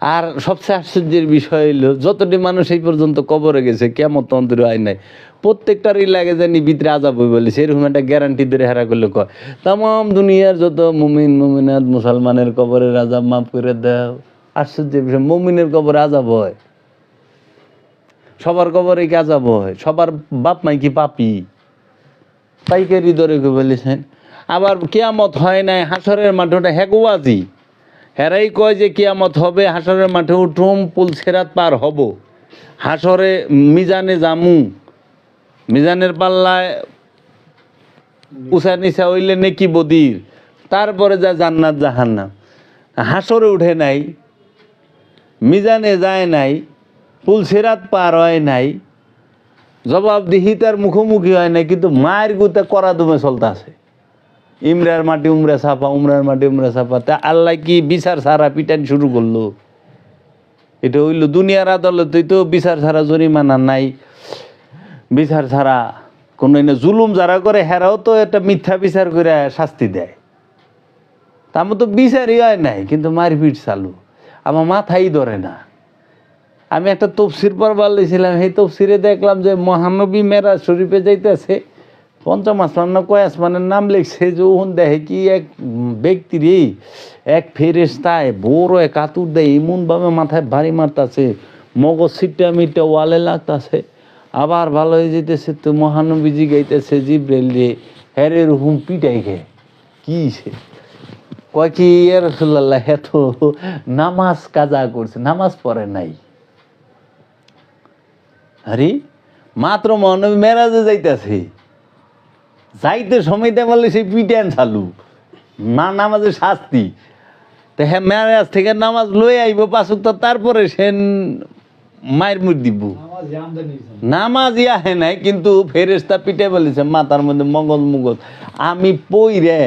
আর সবচেয়ে আশ্চর্যের বিষয় হইল, যতটি মানুষ এই পর্যন্ত কবরে গেছে কেমন তন্ত্র হয় নাই। প্রত্যেকটারই লাগে জানি ভিতরে আজাব হই বলেছে এরকম একটা গ্যারান্টি ধরে হেরা করলে কয় তাম দুনিয়ার যত মুমিন, মুমিনাত, মুসলমানের কবরের আজাব মাফ করে দাও। আশ্চর্যের বিষয়, মুমিনের কবরে আজাব হয়? সবার কবরে কি আজাব হয়? সবার বাপ মাই কি পাপি? পাইকারি দরে বলেছেন? আবার কেয়ামত হয় নাই, হাসরের মাঠে ওটা হেগুয়াজি। হেরাই কয় যে কিয়ামত হবে হাসরের মাঠে উঠুম, পুল সেরাত পার হব। হাসরে মিজানে জামু মিজানের পাল্লায় উষা নিশা হইলে নেকি বদির, তারপরে যা জান্নাত জাহান্নাম। হাসরে উঠে নাই, মিজানে যায় নাই, পুল সেরাত পার হয় নাই জবাবদিহি তার মুখোমুখি হয় নাই, কিন্তু মায়ের গুতে করা দুমে চলতেছে। ইমরার মাটি উমরা ছাপা, উমরার মাটি উমরা ছাপা। তা আল্লাহ কি বিচার সারা পিটান শুরু করল? এটা হইল দুনিয়ার আদালতে তো বিচার ছাড়া জরিমানা নাই। বিচার ছাড়া কোনো এনে জুলুম যারা করে, হেরাও তো একটা মিথ্যা বিচার করে শাস্তি দেয়। তা তার মতো বিচারই হয় নাই, কিন্তু মারপিট চালু। আমার মাথাই ধরে না। আমি একটা তফসির পড়বার লইছিলাম, সেই তফসিরে দেখলাম যে মহানবী মেরা শরীফে যাইতেছে। পঞ্চম আসমান না কয় আসমানের নাম লিখছে যে ওহন দেখে কি এক ব্যক্তি রে? এক ফেরেস্তায় বড় এক আতুর দেয় এমনভাবে মাথায় ভারী মারতাছে, মগজ সিটটা মিটটা ওয়ালে লাগতাছে। আবার ভালো হয়ে যেতেছে তো মহানবীজি গাইতেছে জিব্রেল রে হ্যাঁ রুহুম পিটাই খেয়ে কি সে? কয় কি রসুল্লাহ এত নামাজ কাজা করছে, নামাজ পড়ে নাই। আরে, মাত্র মহানবী মেরাজে যাইতেছে। যাইতে সময় দেয় বলে সেই পিটান চালু। না নামাজের শাস্তি। তো হ্যাঁ মেরাজ থেকে নামাজ লই আইব পাঁচক তো তারপরে সে মায়ের মুখ দিব। নামাজ ইয়া হে নাই কিন্তু ফেরেস্তা পিটে বলেছে মাথার মধ্যে মগজ মুগজ আমি পই রে।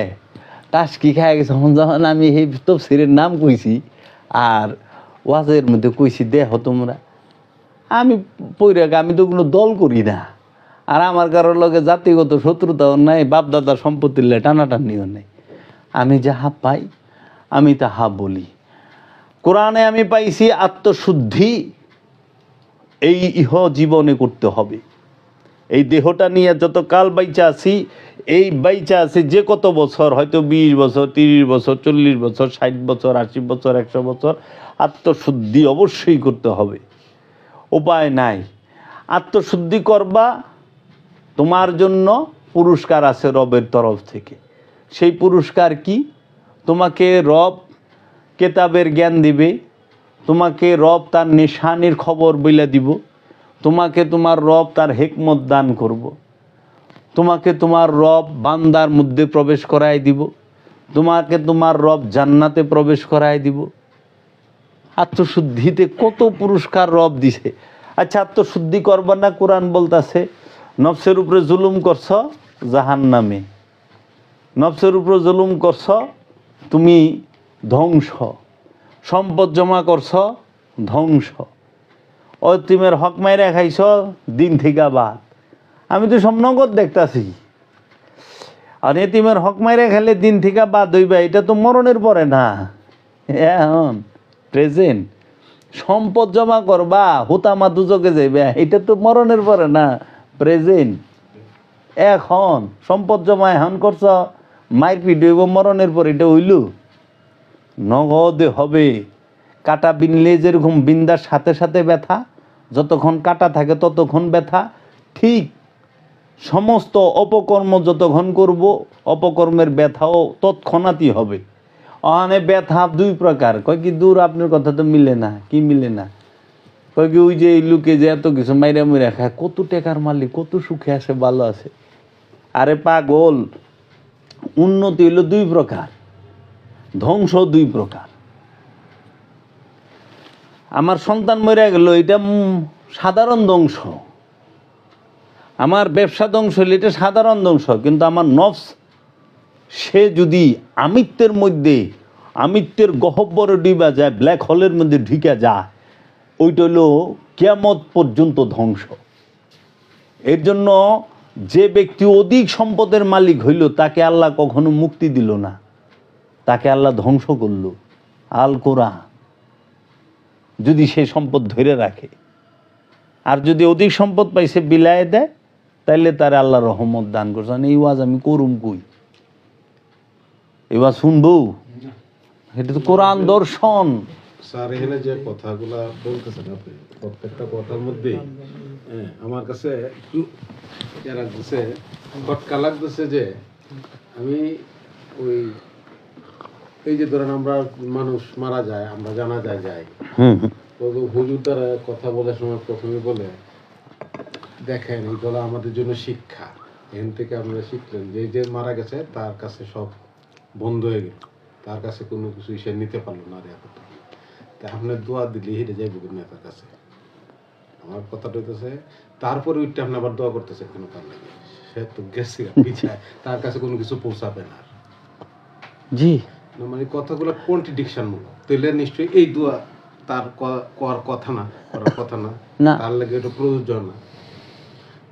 টাসকি খাই গেছে হন যখন আমি সেই তফসিরের নাম কইছি। আর ওয়াজের মধ্যে কইছি দেহ তোমরা আমি পৈরাকে আমি তো কোনো দল করি না। আর আমার কারোর লগে জাতিগত শত্রুতাও নাই, বাপদাদার সম্পত্তির লে টানাটানিও নেই। আমি যাহা পাই, আমি তাহা বলি। কোরআনে আমি পাইছি আত্মশুদ্ধি, এই ইহ জীবনে করতে হবে। এই দেহটা নিয়ে যত কাল বাইচা আছি, এই বাইচা আছি যে কত বছর, হয়তো বিশ বছর, তিরিশ বছর, চল্লিশ বছর, ষাট বছর, আশি বছর, একশো বছর, আত্মশুদ্ধি অবশ্যই করতে হবে। উপায় নাই। আত্মশুদ্ধি করবা তোমার জন্য পুরস্কার আছে রবের তরফ থেকে। সেই পুরস্কার কি? তোমাকে রব কেতাবের জ্ঞান দিবে, তোমাকে রব তার নিশানির খবর বইলা দিব, তোমাকে তোমার রব তার হেকমত দান করব। তোমাকে তোমার রব বান্দার মধ্যে প্রবেশ করাই দিব, তোমাকে তোমার রব জান্নাতে প্রবেশ করাই দিব। আত্মশুদ্ধিতে কত পুরস্কার রব দিছে। আচ্ছা আত্মশুদ্ধি করবা না? কোরআন বলতাছে নফসের উপরে জুলুম করছ জাহান নামে নফসের উপরে জুলুম করছ, তুমি ধ্বংস। সম্পদ জমা করছ, ধ্বংস। অতিমের হক মাইরা খাইছ, দিন থেকে বাদ। আমি তো সব নগদ দেখতাছি। আর এতিমের হক মাইরা খেলে দিন থেকে বাদ হইবা, এটা তো মরণের পরে না। এখন প্রেজেন্ট সম্পদ জমা করবা, হুতামা দুজকে যাইবে, এটা তো মরণের পরে না। প্রেজেন্ট। এখন সম্পদ জমা এখন করছ মায়ের হইব, মরণের পর এটা হইল। নগদে হবে। কাটা বিনলে যেরকম বিন্দার সাথে সাথে ব্যথা, যতক্ষণ কাটা থাকে ততক্ষণ ব্যথা। ঠিক সমস্ত অপকর্ম যতক্ষণ করব, অপকর্মের ব্যথাও তৎক্ষণাৎই হবে। অনে ব্যথা দুই প্রকার। কয় কি দূর, আপনার কথা তো মিলে না। কি মিলে না? কয় কি ওই যে এই লোকে যে এত কিছু মাইরা মুইরা খায়, কত টাকার মালিক, কত সুখে আছে, ভালো আছে। আরে পাগল, উন্নতি হইল দুই প্রকার, ধ্বংস দুই প্রকার। আমার সন্তান মরে গেল, এটা সাধারণ ধ্বংস। আমার ব্যবসা ধ্বংস হইলে এটা সাধারণ ধ্বংস, কিন্তু আমার নফস, সে যদি আমিত্বের মধ্যে, আমিত্বের গহব্বরে ডিবা যায় ব্ল্যাক হোলের মধ্যে ঢুকে যায় ওইটা হলো কেয়ামত পর্যন্ত ধ্বংস। এর জন্য যে ব্যক্তি অধিক সম্পদের মালিক হইল, তাকে আল্লাহ কখনো মুক্তি দিল না। তাকে আল্লাহ ধ্বংস করল। আল কোরআন। যদি সে সম্পদ ধরে রাখে। আর যদি অধিক সম্পদ পাইছে বিলায় দেয়, তাইলে তার আল্লাহ রহমত দান করছেন এই ওয়াজ আমি করুম কই? এবার শুনব? এটা তো কোরআন দর্শন। স্যার এখানে যে কথাগুলা বলতেছেন আপনি প্রত্যেকটা কথার মধ্যেই হ্যাঁ, আমার কাছে একটু ইয়ে লাগতেছে খটকা লাগতেছে যে আমি ওই এই যে ধরেন আমরা মানুষ মারা যায় আমরা জানা যায় যাই হুজুর দ্বারা কথা বলার সময় প্রথমে বলে দেখেন এইগুলো আমাদের জন্য শিক্ষা। এখান থেকে আপনারা শিখলেন যে যে মারা গেছে তার কাছে সব বন্ধ হয়ে গেল। তার কাছে কোনো কিছু সে নিতে পারল না আর তা আপনার দোয়া দিলে হেঁটে যাইব নেতার কাছে। আমার কথাটা হইতেছে তারপরে ওইটা আপনি আবার দোয়া করতেছে কেন তার লাগে সে তো গেছে পিছায় তার কাছে কোনো কিছু পৌঁছাবে না। জি। মানে কথাগুলো কন্ট্রাডিকশন মূলক তাহলে নিশ্চয়ই এই দোয়া তার ক- করার কথা না করার কথা না। তার লাগে এটা প্রযোজ্য না।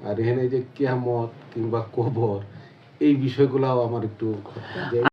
আর এখানে যে কেয়ামত কিংবা কবর এই বিষয়গুলো আমার একটু